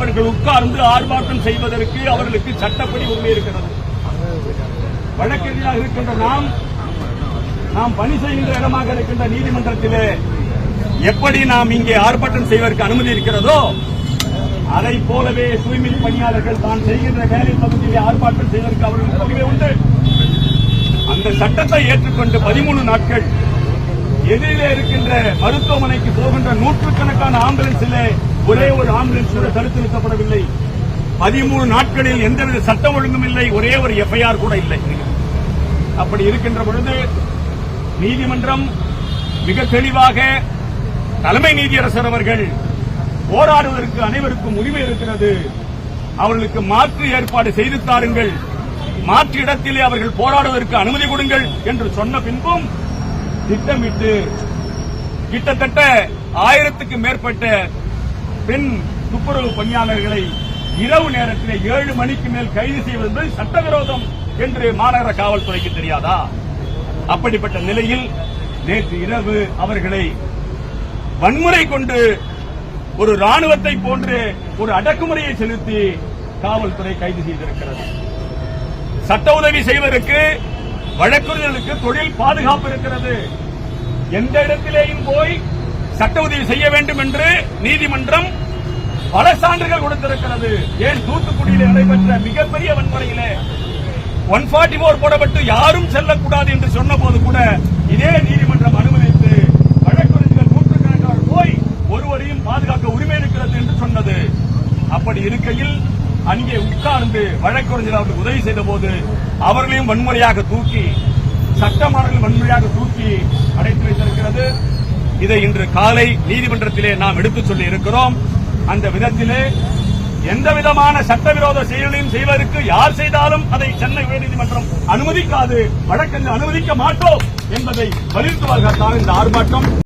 அவர்கள் உட்கார்ந்து ஆர்ப்பாட்டம் செய்வதற்கு அவர்களுக்கு சட்டப்படி உரிமை இருக்கிறது. வழக்கறிஞராக இருக்கின்ற நாம் நாம் பணி செய்கின்ற இடமாக இருக்கின்ற நீதிமன்றத்திலே எப்படி நாம் இங்கே ஆர்ப்பாட்டம் செய்வதற்கு அனுமதி இருக்கிறதோ அதை போலவே தூய்மை பணியாளர்கள் தான் செய்கின்ற வேலை பகுதியிலே ஆர்ப்பாட்டம் செய்வதற்கு அவர்களுக்கு உரிமை உண்டு. அந்த சட்டத்தை ஏற்றுக்கொண்டு பதிமூணு நாட்கள் எதிரிலே இருக்கின்ற மருத்துவமனைக்கு போகின்ற நூற்றுக்கணக்கான ஆம்புலன்ஸிலே ஒரே ஒரு ஆம்புலன்ஸ் கூட தடுத்து நிறுத்தப்படவில்லை. பதிமூணு நாட்களில் எந்தவித சட்டம் ஒழுங்கும் இல்லை ஒரே ஒரு எஃப்ஐஆர் கூட இல்லை. அப்படி இருக்கின்ற பொழுது நீதிமன்றம் மிக தெளிவாக தலைமை நீதியரசர் அவர்கள் போராடுவதற்கு அனைவருக்கும் உரிமை இருக்கிறது. அவர்களுக்கு மாற்று ஏற்பாடு செய்து தாருங்கள். மாற்று இடத்திலே அவர்கள் போராடுவதற்கு அனுமதி கொடுங்கள் என்று சொன்ன பின்பும் திட்டமிட்டு கிட்டத்தட்ட ஆயிரத்துக்கு மேற்பட்ட பெண் துப்புரவு பணியாளர்களை இரவு நேரத்திலே ஏழு மணிக்கு மேல் கைது செய்வது என்பது சட்டவிரோதம் என்று மாநகர காவல்துறைக்கு தெரியாதா? அப்படிப்பட்ட நிலையில் நேற்று இரவு அவர்களை வன்முறை கொண்டு ஒரு ராணுவத்தை போன்று ஒரு அடக்குமுறையை செலுத்தி காவல்துறை கைது செய்திருக்கிறது. சட்ட உதவி செய்வதற்கு வழக்கறிஞர்களுக்கு தொழில் பாதுகாப்பு இருக்கிறது. எந்த இடத்திலேயும் போய் சட்ட உதவி செய்ய வேண்டும் என்று நீதிமன்றம் பல சான்றுகள் கொடுத்திருக்கிறது. ஏன் தூத்துக்குடியில் நடைபெற்ற மிகப்பெரிய வன்முறையிலே ஒன் ஃபார்ட்டி போர் போடப்பட்டு யாரும் செல்லக்கூடாது என்று சொன்னபோது கூட இதே நீதிமன்றம் அனுமதித்து வழக்கறிஞர்கள் நூற்றுக்கணக்கான போய் ஒருவரையும் பாதுகாக்க உரிமை இருக்கிறது என்று சொன்னது. அப்படி இருக்கையில் அங்கே உட்கார்ந்து வழக்கறிஞர் அவர்களுக்கு உதவி செய்த போது அவர்களையும் வன்முறையாக தூக்கி சட்டமானவர்கள் வன்முறையாக தூக்கி அடைத்து வைத்திருக்கிறது. இதை இன்று காலை நீதிமன்றத்திலே நாம் எடுத்துச் சொல்லி இருக்கிறோம். அந்த விதத்திலே எந்த விதமான சட்டவிரோத செயலையும் செய்வதற்கு யார் செய்தாலும் அதை சென்னை உயர்நீதிமன்றம் அனுமதிக்காது வழக்கறிஞர் அனுமதிக்க மாட்டோம் என்பதை வலியுறுத்துவதற்காக இந்த ஆர்ப்பாட்டம்.